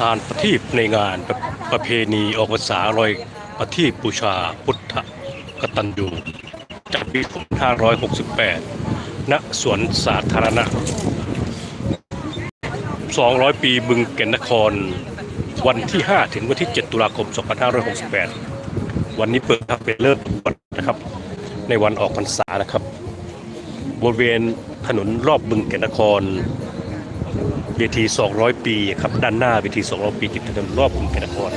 งานประทีปในงานประประเพณีออกพรรษาลอยประทีปบูชาพุทธกตัญญูจัดปี2568 ณ สวนสาธารณะ 200 ปีบึงแก่นนคร วันที่ 5 ถึงวันที่ 7 ตุลาคม 2568 วันนี้เปิดครับเป็นเลิกวันนะครับ ในวันออกพรรษานะครับ บริเวณถนนรอบบึงแก่นนคร เวที 200 ปีครับด้านหน้าเวที 200 ปีติดถนนรอบกรุงเทพนคร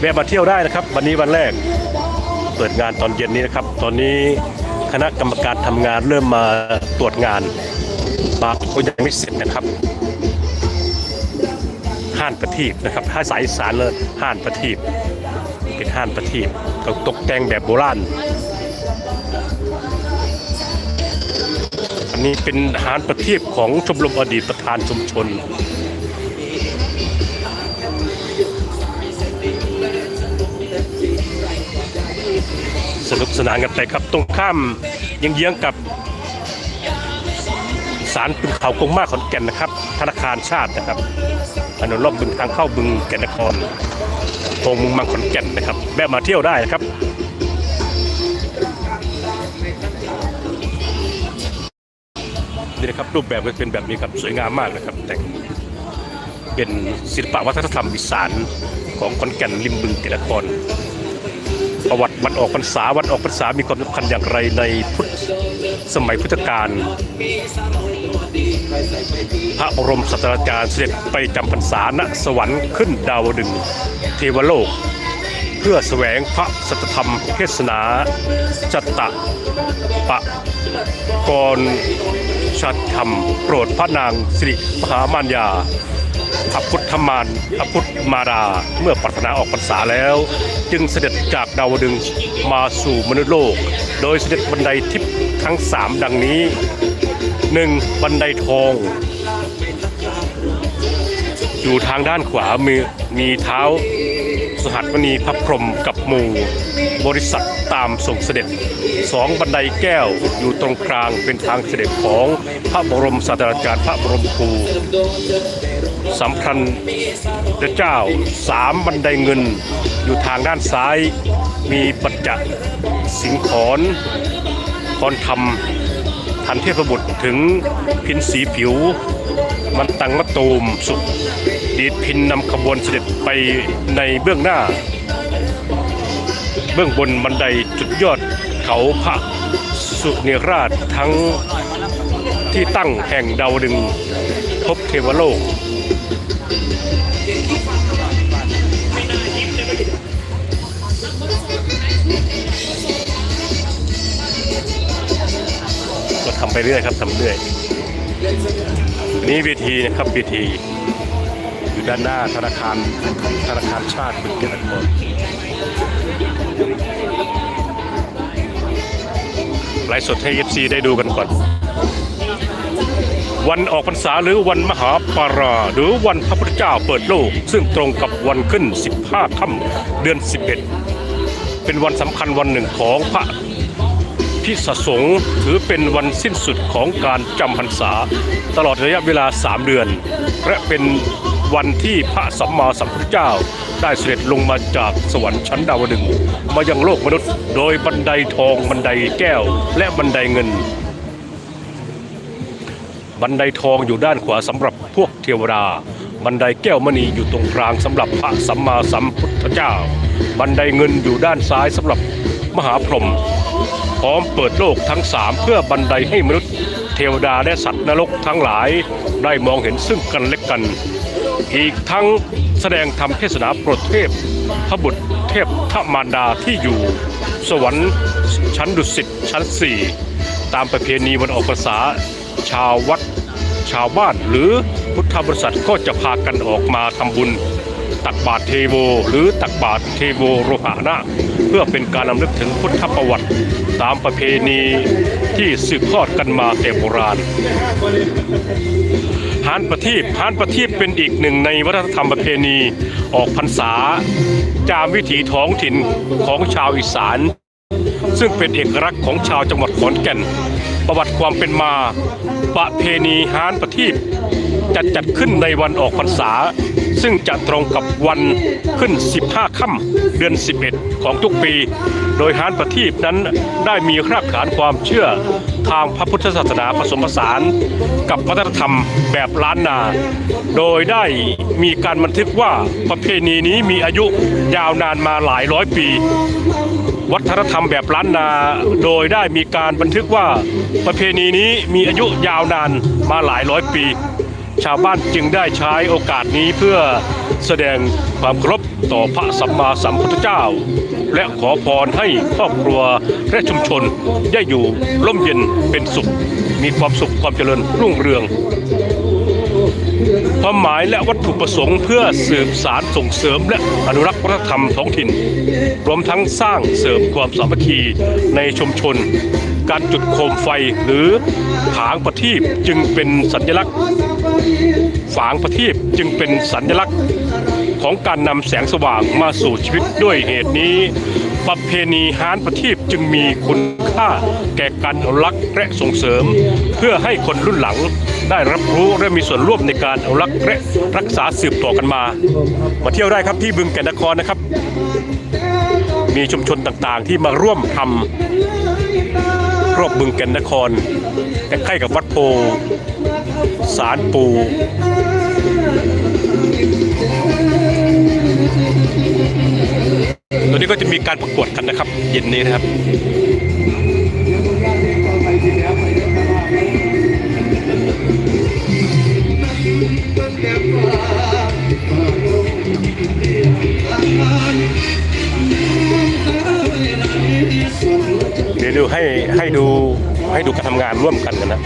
แวะมาเที่ยวได้นะครับ วันนี้วันแรกเปิดงานตอนเย็นนี้นะครับ ตอนนี้คณะกรรมการทำงานเริ่มมาตรวจงานบางก็ยังไม่เสร็จนะครับห้านประทีปนะครับถ้าสายสานเลยห้านประทีปเป็นห้านประทีปตกแต่งแบบโบราณ นี้เป็นอาหารประทีปของชมรมอดีตประธานชุมชน สนุกสนานกันไปครับ ตรงข้ามยังเยื้องกับศาลบึงเขากงมาขอนแก่นนะครับ ธนาคารชาตินะครับถนนรอบบึงทางเข้าบึงแก่นนครตรงมุงมังขอนแก่นนะครับแวะมาเที่ยวได้นะครับ รูปแบบก็เป็นแบบนี้ครับสวยงามมากนะครับ แต่งเป็นศิลปะวัฒนธรรมอีสานของขอนแก่นริมบึงแก่นนครประวัติวันออกพรรษาวันออกพรรษามีความสำคัญอย่างไรในพุทธสมัยพุทธกาลพระบรมศาสตราจารย์เสด็จไปจำพรรษาณสวรรค์ขึ้นดาวดึงเทวโลก เพื่อแสวงพระสัจธรรมเทศนาจัตตะปะกร ชัดธรรมโปรดพระนางสิริมหามานยาพระพุทธมารพระพุทธมาราเมื่อปรารถนาออกพรรษาแล้ว จึงเสด็จจากดาวดึงมาสู่มนุษย์โลก โดยเสด็จบันไดทิพย์ทั้งสามดังนี้ 1. บันไดทอง อยู่ทางด้านขวามือมีเท้า สหัสมณีพระพรหมกับหมู่ บริษัทตามส่งเสด็จสองบันไดแก้วอยู่ตรงกลางเป็นทางเสด็จของพระบรมศาสตราจารย์พระบรมครูสัมพันธ์พระเจ้าสามบันไดเงิน อยู่ทางด้านซ้ายมีปัจจสิงขอนพรธรรมทันเทพบุตรถึงพินสีผิว มันตังมะตูมสุขดีดพินนำขบวนเสด็จไปในเบื้องหน้า เบื้องบนบันไดจุดยอดเขาพระสุเนราชทั้งที่ตั้งแห่งดาวดึงพบเทวโลก ก็ทำไปเรื่อยครับทำเรื่อย นี่เวทีนะครับเวทีอยู่ด้านหน้าธนาคารธนาคารชาติบึงแก่นนครไลฟ์สดให้ FC ได้ดูกันก่อน วันออกพรรษาหรือวันมหาปารา หรือวันพระพุทธเจ้าเปิดโลก ซึ่งตรงกับวันขึ้น 15 ค่ำเดือน 11 เป็นวันสำคัญวันหนึ่งของพระ พิสสงถือเป็นวันสิ้นสุดของการจำพรรษา ตลอดระยะเวลา 3 เดือน และเป็นวันที่พระสัมมาสัมพุทธเจ้า ได้เสด็จลงมาจากสวรรค์ชั้นดาวดึงมายังโลกมนุษย์ โดยบันไดทองบันไดแก้ว และบันไดเงิน บันไดทองอยู่ด้านขวาสำหรับพวกเทวดาบันไดแก้วมณีอยู่ตรงกลางสำหรับพระสัมมาสัมพุทธเจ้า บันไดเงินอยู่ด้านซ้ายสำหรับมหาพรหม พร้อมเปิดโลกทั้งสามเพื่อบันไดให้มนุษย์ เทวดาและสัตว์นรกทั้งหลาย ได้มองเห็นซึ่งกันและกัน อีกทั้งแสดงธรรมเทศนาโปรดเทพพระบุตรเทพทมารดาที่อยู่ สวรรค์ชั้นดุสิตชั้นสี่ตามประเพณีวันออกพรรษาชาววัดชาวบ้านหรือพุทธบริษัทก็จะพากันออกมาทำบุญ ตักบาตรเทโว หรือตักบาตรเทโวโรหะนะเพื่อเป็นการนำลึกถึงพุทธประวัติ ตามประเพณีที่สืบทอดกันมาแต่โบราณหานประทีปหานประทีปเป็นอีกหนึ่งในวัฒนธรรมประเพณีออกพรรษา จามวิถีท้องถิ่นของชาวอีสาน ซึ่งเป็นเอกลักษณ์ของชาวจังหวัดขอนแก่น ประวัติความเป็นมา ประเพณีฮานประทีปจะจัดขึ้นในวันออกพรรษา ซึ่งจะตรงกับวันขึ้น 15 ค่ำเดือน 11 ของทุกปี โดยฮานประทีปนั้นได้มีรากฐานความเชื่อทางพระพุทธศาสนาผสมผสานกับวัฒนธรรมแบบล้านนา โดยได้มีการบันทึกว่าประเพณีนี้มีอายุยาวนานมาหลายร้อยปี วัฒนธรรมแบบล้านนา โดยได้มีการบันทึกว่าประเพณีนี้มีอายุยาวนานมาหลายร้อยปี ชาวบ้านจึงได้ใช้โอกาสนี้เพื่อแสดงความเคารพต่อพระสัมมาสัมพุทธเจ้า และขอพรให้ครอบครัวและชุมชนได้อยู่ร่มเย็นเป็นสุข มีความสุขความเจริญรุ่งเรืองความหมายและวัตถุประสงค์เพื่อสืบสารส่งเสริมและอนุรักษ์วัฒนธรรมท้องถิ่น รวมทั้งสร้างเสริมความสามัคคีในชุมชน การจุดโคมไฟหรือผางประทีปจึงเป็นสัญลักษณ์ ฝางประทีปจึงเป็นสัญลักษณ์ของการนำแสงสว่างมาสู่ชีวิตด้วยเหตุนี้ ประเพณีฮานประทีปจึงมีคุณค่าแก่การอนุรักษ์และส่งเสริม เพื่อให้คนรุ่นหลังได้รับรู้และมีส่วนร่วมในการอนุรักษ์และรักษาสืบต่อกันมา มาเที่ยวได้ครับที่บึงแก่นนครนะครับ มีชุมชนต่างๆที่มาร่วมทำ รอบบึงแก่นนครใกล้ๆกับวัดโพสารปูตอนนี้ก็จะมีการประกวดกันนะครับ เย็นนี้นะครับ ดูให้ให้ดูให้ดูการทำงานร่วมกันกันนะ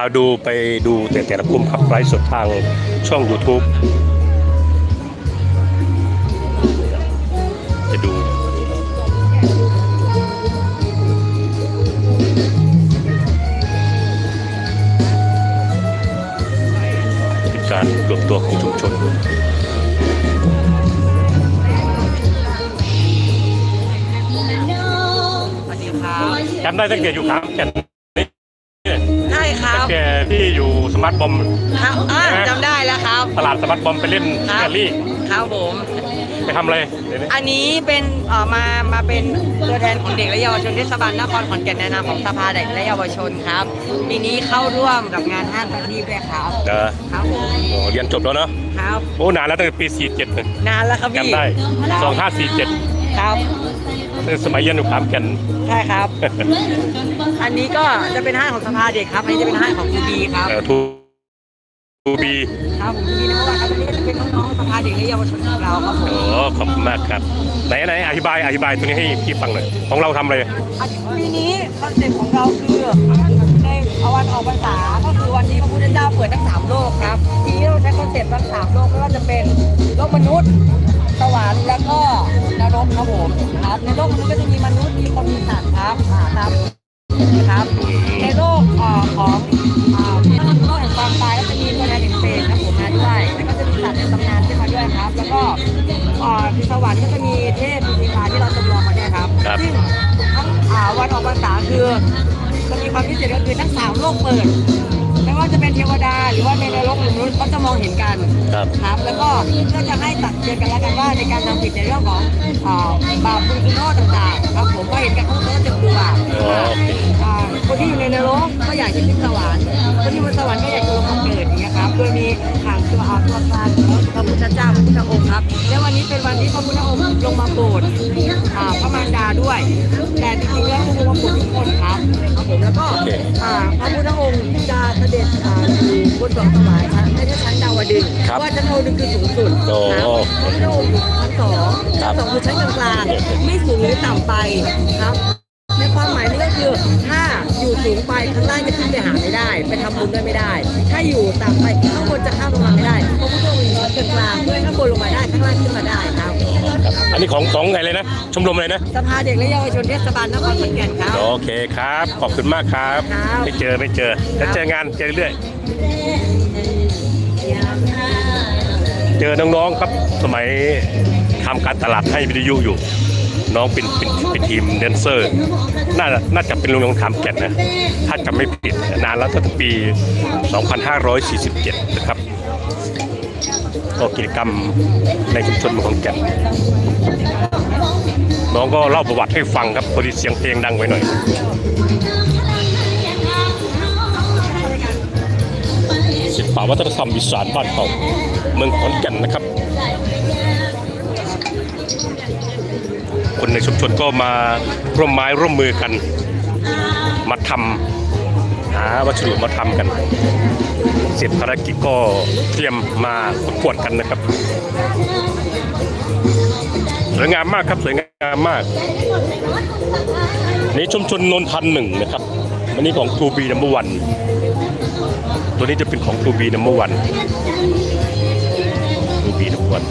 าดูไปดูแต่แต่ละกลุ่มครับไลฟ์สดทางช่อง YouTube จะดูเป็นการรวมตัวของชุมชนสวัสดีครับจำได้ตั้งแต่อยู่ขามแก่น มาร์ทบอมครับอ่าจำได้แล้วครับ ตลาดสมาร์ทบอมไปเล่นครับ แกลลี่ครับผม ไปทำอะไรเดี๋ยวนี้อันนี้เป็นเอ่อมามาเป็นตัวแทนของเด็กและเยาวชนเทศบาลนครขอนแก่นในนามของสภาเด็กและเยาวชนครับปีนี้เข้าร่วมกับงานห้างประทีปด้วยครับ เออครับผมโอ้เรียนจบแล้วเนาะครับ โอ้นานแล้วตั้งแต่ปี 47เลยนานแล้วครับพี่จำได้ครับ2547 ครับ สมัยเรียนอยู่ขามแก่นใช่ครับ อันนี้ก็จะเป็นห้างของสภาเด็กครับ อันนี้จะเป็นห้างของครูบีครับ เอ่อทูทูบีครับผมครูบีนะว่าครับอันนี้ก็จะเป็นน้องๆสภาเด็กและเยาวชนของเราครับผมโอ้ขอบคุณมากครับไหนไหนอธิบายอธิบายตรงนี้ให้พี่ฟังหน่อยของเราทำอะไรปีนี้คอนเซ็ปต์ของเราคือในวันออกพรรษาก็คือวันที่พระพุทธเจ้าเปิดทั้งสามโลกครับ ทีนี้เราใช้คอนเซ็ปต์ทั้งสามโลกไม่ว่าจะเป็นโลกมนุษย์ส วรรค์แล้วก็นรกครับผมครับในโลกมนุษย์ก็จะมีมนุษย์มีคนมีสัตว์ครับอ่าครับครับในโลกเอ่อของอ่าโลกแห่งความตายก็จะมีตัวแทนแห่งเปรตครับผมมาด้วยแล้วก็จะมีสัตว์ในตำนานขึ้นมาด้วยครับ แล้วก็เอ่อที่สวรรค์ก็จะมีเทพมีเทวาที่เราจำลองมาด้วยครับครับซึ่งทั้งอ่าวันออกพรรษาคือจะมีความพิเศษก็คือทั้งสามโลกเปิด ไม่ว่าจะเป็นเทวดาหรือว่าในนรกหรือมนุษย์เขาจะมองเห็นกันครับ ครับ แล้วก็เพื่อจะให้ตักเตือนกันแล้วกันว่าในการทำผิดในเรื่องของอ่าบาปบุญคุณโทษต่างๆครับผมก็เห็นกันเขาก็จะกลัวอ๋อโอเค อ่าคนที่อยู่ในนรกก็อยากจะขึ้นสวรรค์คนที่บนสวรรค์ก็อยากจะลงมาเกิดอย่างเงี้ยครับโดยมีทางตัวอาตัวกลางของพระพุทธเจ้าพระพุทธองค์ครับและวันนี้เป็นวันที่พระพุทธองค์ลงมาโปรดอ่า พระมารดาด้วย แต่จริงๆแล้วพระองค์มาโปรดทุกคนครับครับผมแล้วก็อ่าพระพุทธองค์จะเสด็จอ่าอยู่บนสวงสวรรค์ชั้นไม่ใช่ชั้นดาวดึงส์ครับเพราะว่าชั้นดาวดึงส์คือสูงสุดโอ้ครับพระพุทธองค์อยู่ชั้นสองครัชั้บนสองคือชั้นกลางๆไม่สูงหรือต่ำไปครับ ในความหมายนี้ก็คือถ้าอยู่สูงไปข้างล่างจะขึ้นไปหาไม่ได้ ไปทำบุญด้วยไม่ได้ ถ้าอยู่ต่ำไปข้างบนจะข้ามลงมาไม่ได้พระพุทธองค์อยู่ตรงกลางด้วยข้างบนลงมาได้ข้างล่างขึ้นมาได้ครับ อันนี้ของของอะไรนะ ชมรมอะไรนะ สภาเด็กและเยาวชนเทศบาลนครขอนแก่นครับ โอเคครับ ขอบคุณมากครับ ครับไม่เจอไม่เจอจะเจองานเจอเรื่อยเจอน้องๆครับ สมัยทำการตลาดให้วิทยุอยู่ น้องเป็นเป็นเป็นทีมแดนเซอร์ น่าน่าจะเป็นโรงเรียนขามแก่นนะ ถ้าจำไม่ผิดนานแล้วตั้งแต่ปี 2547 นะครับ ก็กิจกรรมในชุมชนเมืองขอนแก่นน้องก็เล่าประวัติให้ฟังครับพอดีเสียงเพลงดังไว้หน่อยศิลปวัฒนธรรมอีสานบ้านเขาเมืองขอนแก่นนะครับ คนในชุมชนก็มาร่วมไม้ร่วมมือกัน มาทำาวัสดุมาทำกัน เสร็จภารกิจก็เตรียมมาประกวดกันนะครับ สวยงามมากครับสวยงามมากนี่ชุมชนนนทันหนึ่งนะครับอันนี้ของทูบีนัมเบอร์วันตัวนี้จะเป็นของทูบีนัมเบอร์วันทูบีนัมเบอร์วัน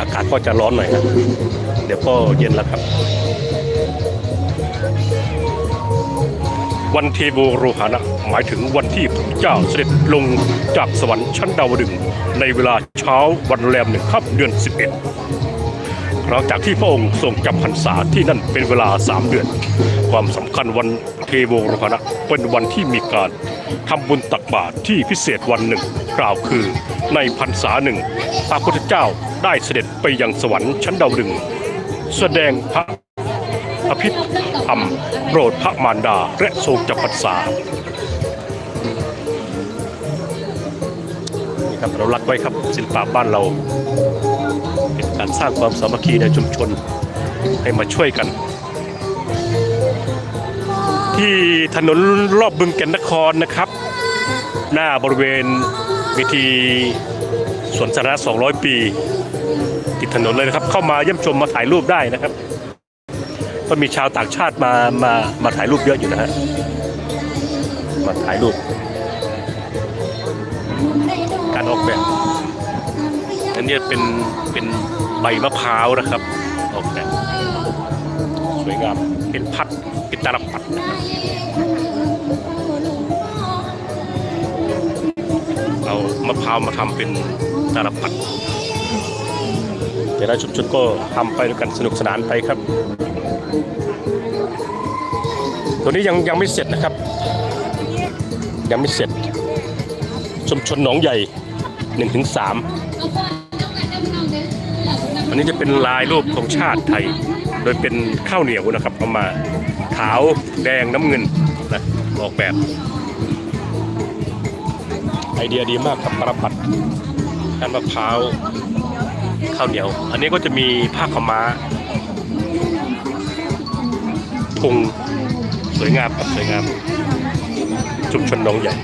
อากาศก็จะร้อนหน่อยครับ เดี๋ยวก็เย็นแล้วครับ วันเทโวโรหานะหมายถึงวันที่พระเจ้าเสด็จลงจากสวรรค์ชั้นดาวดึงในเวลาเช้าวันแรมหนึ่งค่ำเดือน 11 หลังจากที่พระองค์ทรงจำพรรษาที่นั่นเป็นเวลา 3 เดือน ความสำคัญวันเทโวโรหานะเป็นวันที่มีการทำบุญตักบาตรที่พิเศษวันหนึ่ง กล่าวคือในพรรษาหนึ่งพระพุทธเจ้าได้เสด็จไปยังสวรรค์ชั้นดาวดึง แสดงพระอภิ ธรรมโปรดพระมารดาและทรงจำพรรษานี่ครับเรารักไว้ครับศิลปะบ้านเรา เป็นการสร้างความสามัคคีในชุมชนให้มาช่วยกัน ที่ถนนรอบบึงแก่นนครนะครับ หน้าบริเวณเวทีสวนสาธารณะ200 ปี ติดถนนเลยนะครับ เข้ามาเยี่ยมชมมาถ่ายรูปได้นะครับ ก็มีชาวต่างชาติมามามาถ่ายรูปเยอะอยู่นะฮะมาถ่ายรูป การออกแบบอันนี้เป็นเป็นใบมะพร้าวนะครับ ออกแบบสวยงามเป็นพัดเป็นตาลปัดเรามะพร้าวมาทำเป็นตาลปัดแต่ละชุมชนก็ทำไปด้วยกันสนุกสนานไปครับ ตัวนี้ยังยังไม่เสร็จนะครับ ยังไม่เสร็จ ชุมชนหนองใหญ่1นถึงสามอันนี้จะเป็นลายรูปของชาติไทย โดยเป็นข้าวเหนียวนะครับเอามาขาวแดงน้ำเงินนะออกแบบ ไอเดียดีมากครับประปัดการมะพร้าวข้าวเหนียว อันนี้ก็จะมีผ้าขม้า ทุงสวยงามครับสวยงาม ชุมชนหนองใหญ่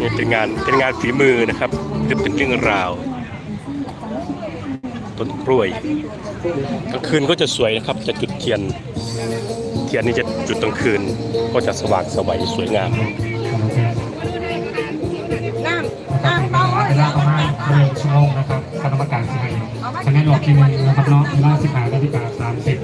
นี่เป็นงานเป็นงานฝีมือนะครับจะเป็นเรื่องราว ต้นกล้วยกลางคืนก็จะสวยนะครับ จะจุดเทียน เทียนนี่จะจุดกลางคืน ก็จะสว่างสวัยสวยงามน้ำน้ำเบาเลาประมาณหนึ่งชั่วโมงนะครับ ให้คะแนนออกทีหนึงนะครับเนาะเวลาสิบห้านาฬิกาสามสิบ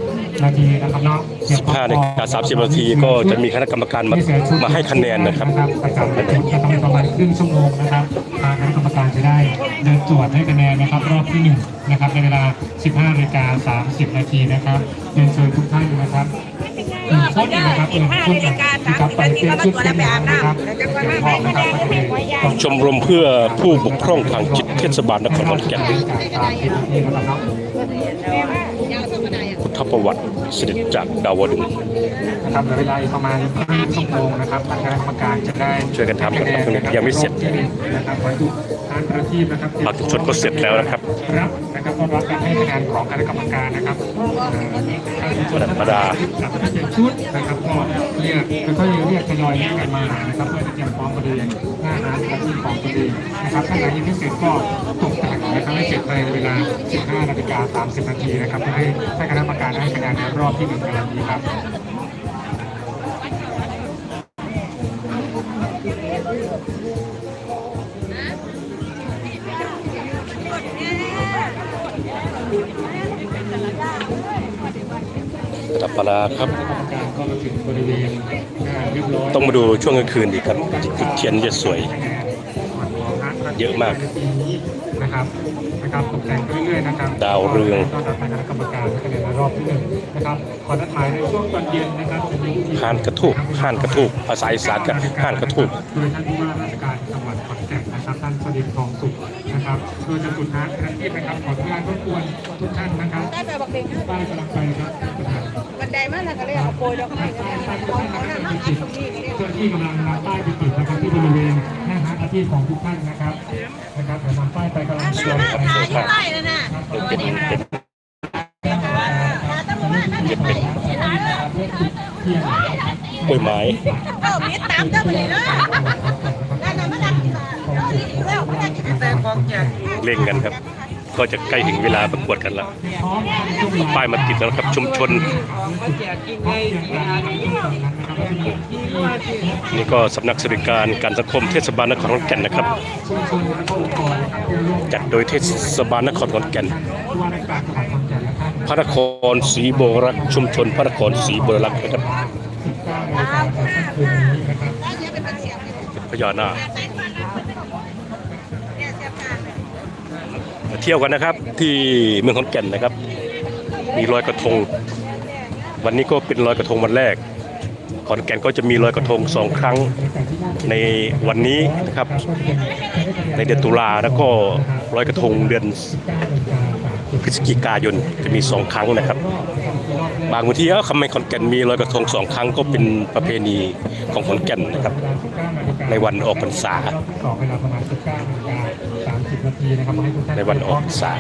นาทีนะครับเนาะเก็บ15นาฬิกา30นาทีก็จะมีคณะกรรมการมามาให้คะแนนนะครับประจำจุดจะต้องประมาณครึ่งชั่วโมงนะครับทางคณะกรรมการจะได้เดินตรวจให้คะแนนนะครับ รอบที่หนึ่งนะครับในเวลา15นาฬิกา30นาทีนะครับเรียนเชิญทุกท่านนะครับ หนึ่งคนนะครับหนึ่งคนที่กลับไปเป็นชุดเป็นนะครับเดี๋ยวพ่อนะครับก็จะได้ชมรมเพื่อผู้บกพร่องทางจิตเทศบาลนครขอนแก่นตามที่ที่นะครับเนาะคุณทประวัติ เสด็จจากดาวดึงส์นะครับเหลือเวลาอีกประมาณครึ่งชั่วโมงนะครับทางคณะกรรมการจะได้ช่วยกันทำกันครับตรงนี้ยังไม่เสร็จนะครับขอให้ทุกท่านประทีปนะครับภาคชุมชนก็เสร็จแล้วนะครับรับนะครับต้อนรับการให้คะแนนของคณะกรรมการนะครับอ่าธรรมดาจับเตรียมชุดนะครับก็เรียกค่อยๆเรียกทยอยเรียกกันมานะครับเพื่อที่จะพร้อมบริเวณหน้าร้านและที่ของตัวเองนะครับถ้าไหนยังไม่เสร็จก็ตกแต่งนะครับให้เสร็จภายในเวลา 15นาฬิกา30นาทีนะครับเพื่อให้ให้คณะกรรมการให้คะแนนในรอบที่หนึ่งในวันนี้ครับธรรมดาครับกรรมการก็มาถึงบริเวณหน้าเรียบร้อยต้องมาดูช่วงกลางคืนดีครับจุดเทียนจะสวย เยอะมากนะครับนะครับตกแต่งไปเรื่อยๆนะครับดาวเรืองต้อนรับคณะกรรมการคะแนนในรอบที่หนึ่งนะครับขอนัดหมายในช่วงตอนเย็นนะครับจะมีพิธีห่านกระทูกห่านกระทูกภาษาอีสานก็ห่านกระทูกโดยท่านผู้ว่าราชการจังหวัดขอนแก่นนะครับท่านสดินทองสุขนะครับโดยจะจุดน้ำกระที่นะครับขออนุญาตรบกวนทุกท่านนะครับได้ไปบักเบงป้ายกำลังไปครับบันไดมากนะก็เลยเอาโปรยแล้วก็ให้กันเอาเอาหน้ามาอัดตรงนี้นี่เจ้าหน้าที่กำลังนำป้ายไปติดนะครับที่บริเวณ ชีพของทุกท่านนะครับนะครับเดี๋ยวนำป้ายไปกำลังชวนกันตายอยู่ใต้แล้วนะเป็นเป็นตำรวจนั่นเป็นเป็นเที่ยงกล้วยไม้เออมีตามเจ้าไปเลยนะนั่นน่ะมาดักแล้วมาดักกินแต่ของแจกเล่งกันครับ ก็จะใกล้ถึงเวลาประกวดกันแล้วพร้อมกันช่วงเวลาป้ายมาติดแล้วนะครับชุมชนแจกกินไงนี่ก็สำนักสวัสดิการการสังคมเทศบาลนครขอนแก่นนะครับชุมชนและก็องค์กรนะครับเพื่อร่วมจัดโดยเทศบาลนครขอนแก่นผู้ว่าราชการจังหวัดขอนแก่นและท่านพระนครศรีโบรักษ์ชุมชน พระนครศรีโบรักษ์นะครับ19นาฬิกาในค่ำคืนนี้นะครับพญานาค เที่ยวกันนะครับ ที่เมืองขอนแก่นนะครับ มีลอยกระทง วันนี้ก็เป็นลอยกระทงวันแรกขอนแก่นก็จะมีลอยกระทงสองครั้งในวันนี้นะครับ ในเดือนตุลาแล้วก็ลอยกระทงเดือนพฤศจิกายนจะมีสองครั้งนะครับ บางวันที่เอ้าทำไมขอนแก่นมีลอยกระทงสองครั้งก็เป็นประเพณีของขอนแก่นนะครับ ในวันออกพรรษาต่อเวลาประมาณ19นาฬิกา30นาทีนะครับให้ทุกท่านในวันออกพรรษา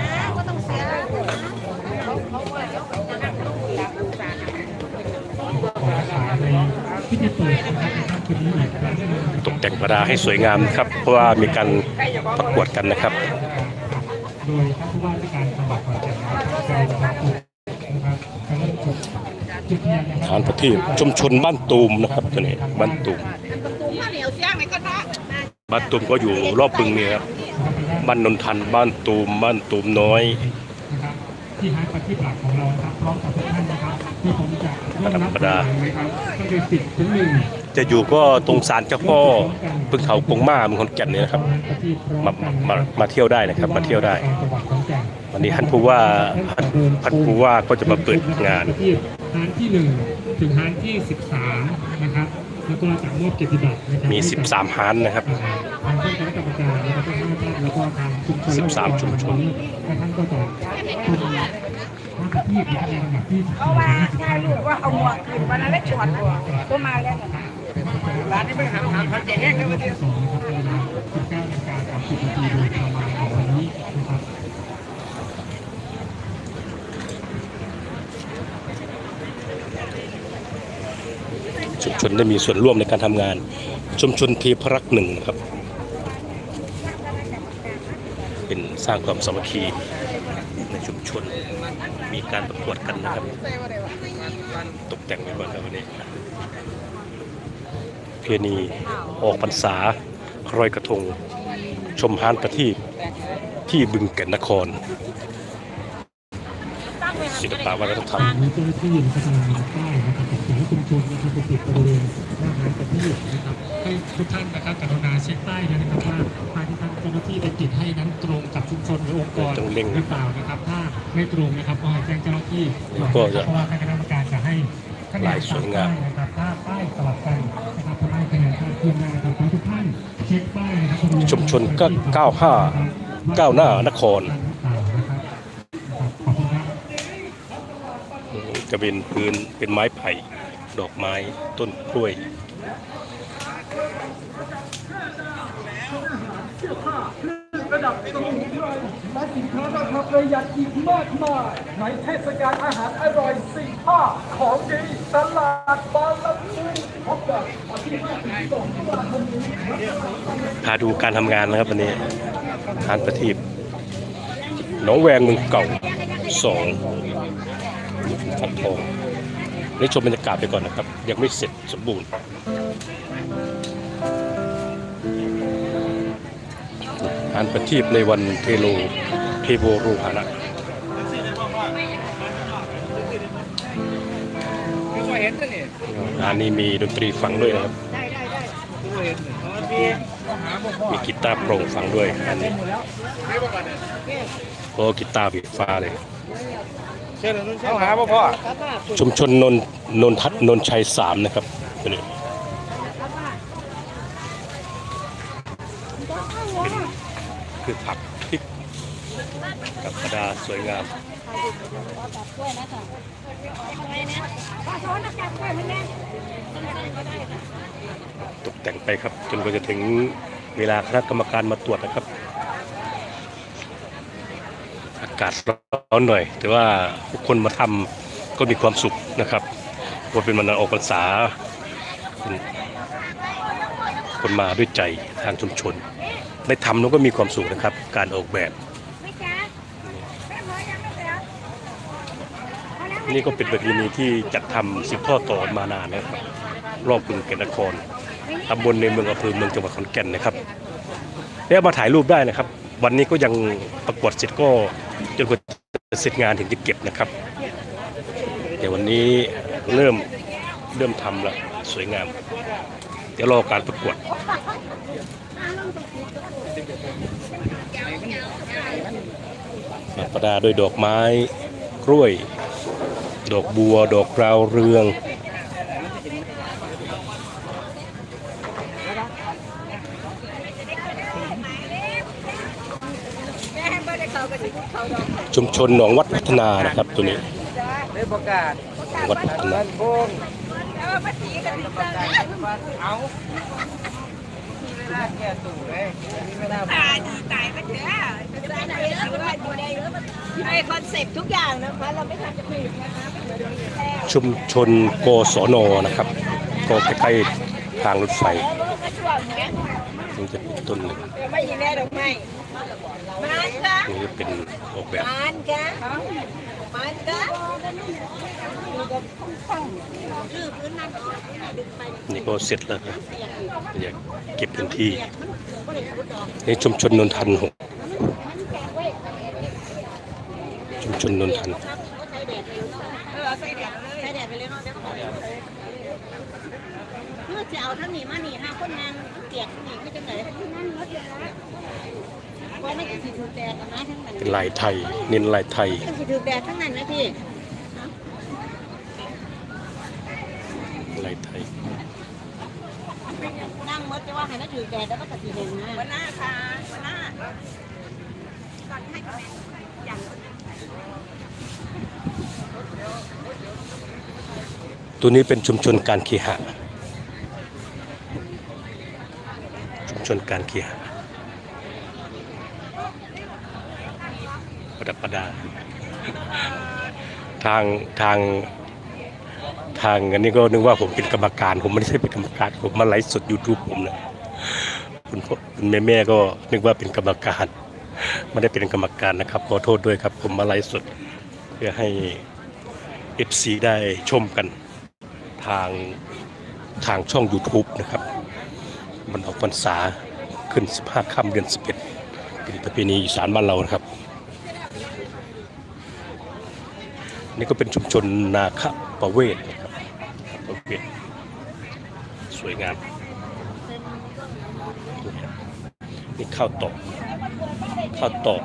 ขอขายในพิธีเปิดนะครับในค่ำคืนนี้อีกครั้งหนึ่งตกแต่งประดาให้สวยงามนะครับ เพราะว่ามีการประกวดกันนะครับ โดยท่านผู้ว่าราชการจังหวัดขอนแก่นนะครับใจนะครับนะครับการเริ่มจุดจุดเทียนนะคฐารับนประทีปชุมชนบ้านตูมนะครับตัวนี้บ้านตูม บ้านตูมก็อยู่รอบบึงเนี่ยครับบ้านนนทันบ้านตูมบ้านตูมน้อยนะครับที่ฮาร์ดปฏิบัติของเราครับพร้อมกับทุกท่านนะครับที่ผมจะเริ่มนับธรรมดาครับตั้งแต่สิบถึงหนึ่งจะอยู่ก็ตรงศาลเจ้าพ่อพึ่งเขากงมาเมืองขอนแก่นเนี่ยนะครับมามามาเที่ยวได้นะครับ มาเที่ยวได้วันนี้ท่านผู้ว่าท่านผู้ว่าก็จะมาเปิดงานที่ฮานที่หนึ่งถึงฮานที่สิบสามนะครับ แล้วก็จะมอบเกียรติบัตรนะครับมี 13ฮานนะครับทางท่านคณะกรรมการแล้วก็ท่านท่านแล้วก็ทางชุมชน13ชุมชนและท่านก็จะชมว่าที่นะครับในลำดับที่เพราะว่าถ้าลูกว่าเอาหมวกขึ้นวันนั้นได้ชวนก็มาแล้วร้านนี้ไม่หาหาเขาแจกแห้งเลยวันนี้สองนะครับเวลา19นาฬิกา30นาทีโดยประมาณของวันนี้นะครับ ชุมชนได้มีส่วนร่วมในการทำงาน ชุมชนเทพรักษ์หนึ่งครับ เป็นสร้างความสามัคคีในชุมชนมีการประกวดกันนะครับตกแต่งไว้ก่อนครับวันนี้เพณีออกพรรษารอยกระทง ชมฮานประทีปที่บึงแก่นนครศิลปะวัฒนธรรมมีเจ้าหน้า ที่นะครับกำลังนำป้ายนะครับจากแต่ละชุมชนนะครับไปติดบริเวณหน้าร้านประทีปนะครับให้ทุกท่านนะครับกรุณาเช็คป้ายด้วยนะครับว่าป้ายที่ท่านเจ้าหน้าที่ได้ติดให้นั้นตรงกับชุมชนหรือองค์กรต้องเร่งหรือเปล่านะครับ ถ้าไม่ตรงนะครับก็ให้แจ้งเจ้าหน้าที่แล้วก็จะเพราะว่าคณะกรรมการจะให้คะแนนลายสวยงามตป้นะครับถ้าป้ายสลับกันนะครับทำให้คะแนนคลาดเคลื่อนได้นะครับขอให้ทุกท่านเช็คป้ายนะครับบริเวณชุมชนก็95ก้าวหน้านครนะครับขอบคุณครับโอ้โหจะเป็นพื้นเป็นไม้ไผ่ ดอกไม้ต้นกล้วย ระดับสมุนไพรและสินค้าราคาประหยัดอีกมากมายในเทศกาลอาหารอร่อยสี่ภาคของดีตลาดบางลำพูพบกับวันที่5ถึง2ตุลาคมนี้พาดูการทำงานนะครับวันนี้ทานประทีปหนองแวงเมืองเก่าสองฟักทอง นี่ชมบรรยากาศไปก่อนนะครับ ยังไม่เสร็จสมบูรณ์ทานประทีปในวันเทโลเทโวโรหานะงานนี้มีดนตรีฟังด้วยนะครับ มีกีตาร์โปร่งฟังด้วยอันนี้โอ้กีตาร์ไฟฟ้าเลย เอาหาพ่อพ่อชุมชนนนนนทัศน์นนชัยสามนะครับตัวนี้เป็นคือผักพริกกับกระดาษสวยงามตกแต่งไปครับ จนกว่าจะถึงเวลาคณะกรรมการมาตรวจนะครับอากาศร้อนหน่อย แต่ว่าทุกคนมาทำก็มีความสุขนะครับเพราเป็นวันออกพรรษาเป็นคนมาด้วยใจทางชุมชน ได้ทำแล้วก็มีความสุขนะครับ การออกแบบ นี่ก็เป็นประเพณีที่จัดทำสืบทอดต่อมานานนะครับ รอบกรุงเทพนครตำบลในเมืองอำเภอเมืองจังหวัดขอนแก่นนะครับแล้วมาถ่ายรูปได้นะครับ วันนี้ก็ยังประกวดเสร็จก็จนกว่าจะเสร็จงานถึงจะเก็บนะครับ แต่วันนี้เริ่มเริ่มทำแล้วสวยงาม เดี๋ยวรอการประกวดประดาด้วยดอกไม้กล้วย ดอกบัว ดอกราวเรือง ชุมชนหนองวัดพัฒนานะครับตัวนี้ได้ประกาศหนองวัดพัฒนาบ้านโป่งเอามีเวลาแก่ตู่เลยมีเวลาตายดีตายไปเถอะในคอนเซ็ปต์ทุกอย่างนะคะเราไม่ทำจะผิดนะคะชุมชนโกศนนะครับก็ใกล้ๆทางรถไฟแล้วก็ช่วงเนี้ยนี่จะเป็นต้นหนึ่งไม่ยินแน่ดอกไม้มั นกะนี่จะเป็นออกแบบมันกะมันกะนี่ก็เสร็จแล้วนะอยากเก็บพื้นที่นี่ชุมชนนนทันหกชุมชนนนทันเพื่อจะเอาทั้งนี้มานี่ห้าคนงานเกียกนี่ไม่จังไหน เป็นลายไทย เน้นลายไทยจะสิถูกแดดทั้งนั้นนะพี่ลายไทยนั่งมดจะว่าให้น่าถือแดดแล้วก็ตัดสีแดงนะวันหน้าค่ะวันหน้าตัวนี้เป็นชุมชนการเคหะ ชุมชนการเคหะ ประดับประดา ทางทางทางอันนี้ก็นึกว่าผมเป็นกรรมการ ผมไม่ได้เป็นกรรมการผมมาไลฟ์สด YouTube ผมนะคุณพ่อคุณแม่แม่ก็นึกว่าเป็นกรรมการไม่ได้เป็นกรรมการนะครับขอโทษด้วยครับ ผมมาไลฟ์สด เพื่อให้ FC ได้ชมกันทางทางช่อง YouTube นะครับ มันออกพรรษาขึ้น 15ค่ำเดือน 11 เป็นประเพณีอีสานบ้านเรานะครับ นี่ก็เป็นชุมชนนาคประเวศนะครับประเวศสวยงามนี่ข้าวตอกข้าวตอก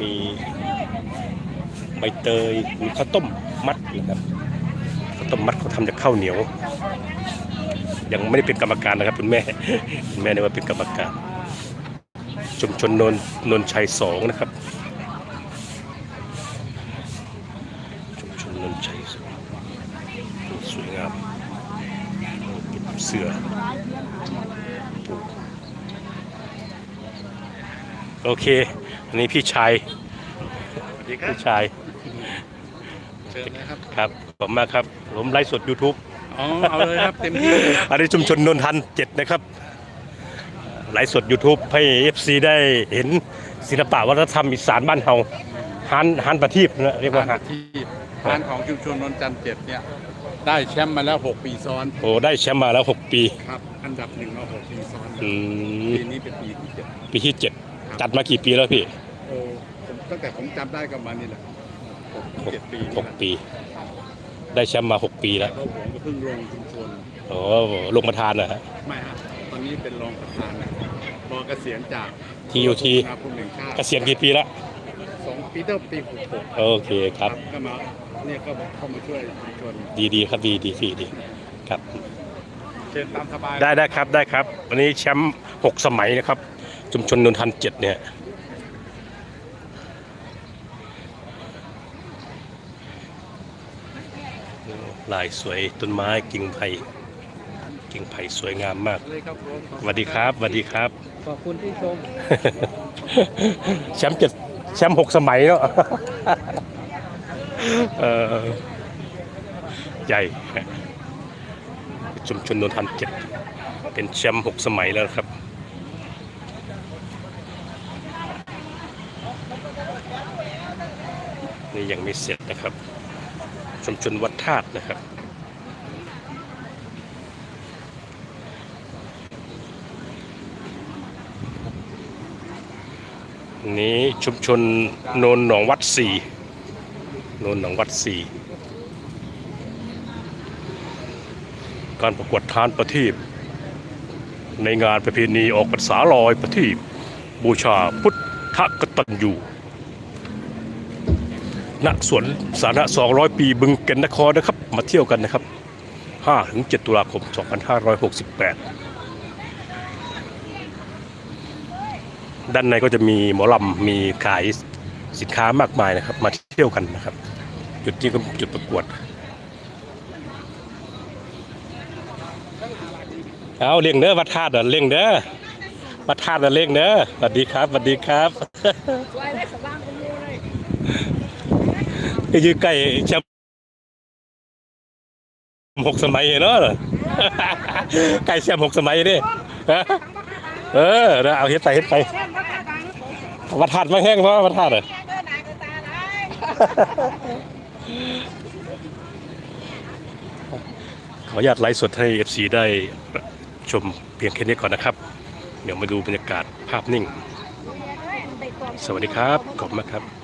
มีใบเตยมีข้าวต้มมัดนะครับข้าวต้มมัดเขาทำจากข้าวเหนียว ยังไม่ได้เป็นกรรมการนะครับคุณแม่คุณแม่เนี่ยว่าเป็นกรรมการชุมชนนนนนชัยสองนะครับ ชุมชนนนชัยสอง เสือ โอเค อันนี้พี่ชายพี่ชายเชิญนะครับ ครับขอบคุณมากครับผมไลฟ์สด YouTube อ๋อ เอาเลยครับ เต็มที่เลยครับอันนี้ชุมชนนนทันเจ็ดนะครับ ไลฟ์สด YouTube ให้ FC ได้เห็นศิลปะวัฒนธรรมอีสานบ้านเฮาฮันฮันประทีปนะเรียกว่าฮันที่ร้านของชุมชนนนจันทร์เจ็ดเนี่ย ได้แชมป์มาแล้ว 6 ปีซ้อน โอ้ ได้แชมป์มาแล้ว 6 ปี ครับ อันดับหนึ่งมา6ปีซ้อนอืมปีนี้เป็นปีที่เจ็ดปีที่7จัด มากี่ปีแล้วพี่โอ้ผมตั้งแต่ผมจำได้ก็มานี่แหละหกเจ็ดปีหกปี ได้แชมป์มา6ปีแล้ว เพราะผมก็เพิ่งลงชุมชนโอ้ลงประธานนะฮะ ไม่ฮะตอนนี้เป็นรองประธานนะรองเกษียณจาก TUT สมาคมแห่งชาติเกษียณกี่ปีแล้วสองปีเท่าปีหกหกโอเคครับ ก็มาเนี่ยก็เข้ามาช่วยชุมชนดีดีครับดีดีพี่ดีครับ เชิญตามสบาย ได้ได้ครับได้ครับ วันนี้แชมป์หกสมัยนะครับ ชุมชนนนทันเจ็ดเนี่ยลายสวยต้นไม้กิ่งไผ่กิ่งไผ่สวยงามมากเลยครับผมสวัสดีครับสวัสดีครับ ขอบคุณที่ชม แชมป์เจ็ดแชมป์หกสมัยแล้วเออใหญ่ชุมชนนนทันเจ็ดเป็นแชมป์หกสมัยแล้วนะครับ ยังไม่เสร็จนะครับชุมชนวัดธาตุนะครับ นี้ชุมชนโนนหนองวัดสี่โนนหนองวัดสี่การประกวดทานประทีปในงานประเพณีออกพรรษาลอยประทีปบูชาพุทธกตัญญู ณสวนสาธารณะ200 ปีบึงเกนนครนะครับ มาเที่ยวกันนะครับ 5-7 ตุลาคม 2568 ด้านในก็จะมีหมอลำมีขายสินค้ามากมายนะครับ มาเที่ยวกันนะครับ จุดนี้ก็จุดประกวดเอาเลี้ยงเด้อวัดธาตุอเลี้ยงเด้อวัดธาตุเลี้ยงเด้อสวัสดีครับสวัสดีครับ ยืนใกล้แชมป์หกสมัยเนาะใกล้แชมป์หกสมัยดิฮะเออเดี๋ยวเอาเฮ็ดไปเฮ็ดไปวัดธาตุไม่แห้งเพราะวัดธาตุเหรอขออนุญาตไลฟ์สดให้ FC ได้ชมเพียงแค่นี้ก่อนนะครับ เดี๋ยวมาดูบรรยากาศภาพนิ่ง สวัสดีครับ ขอบคุณมากครับ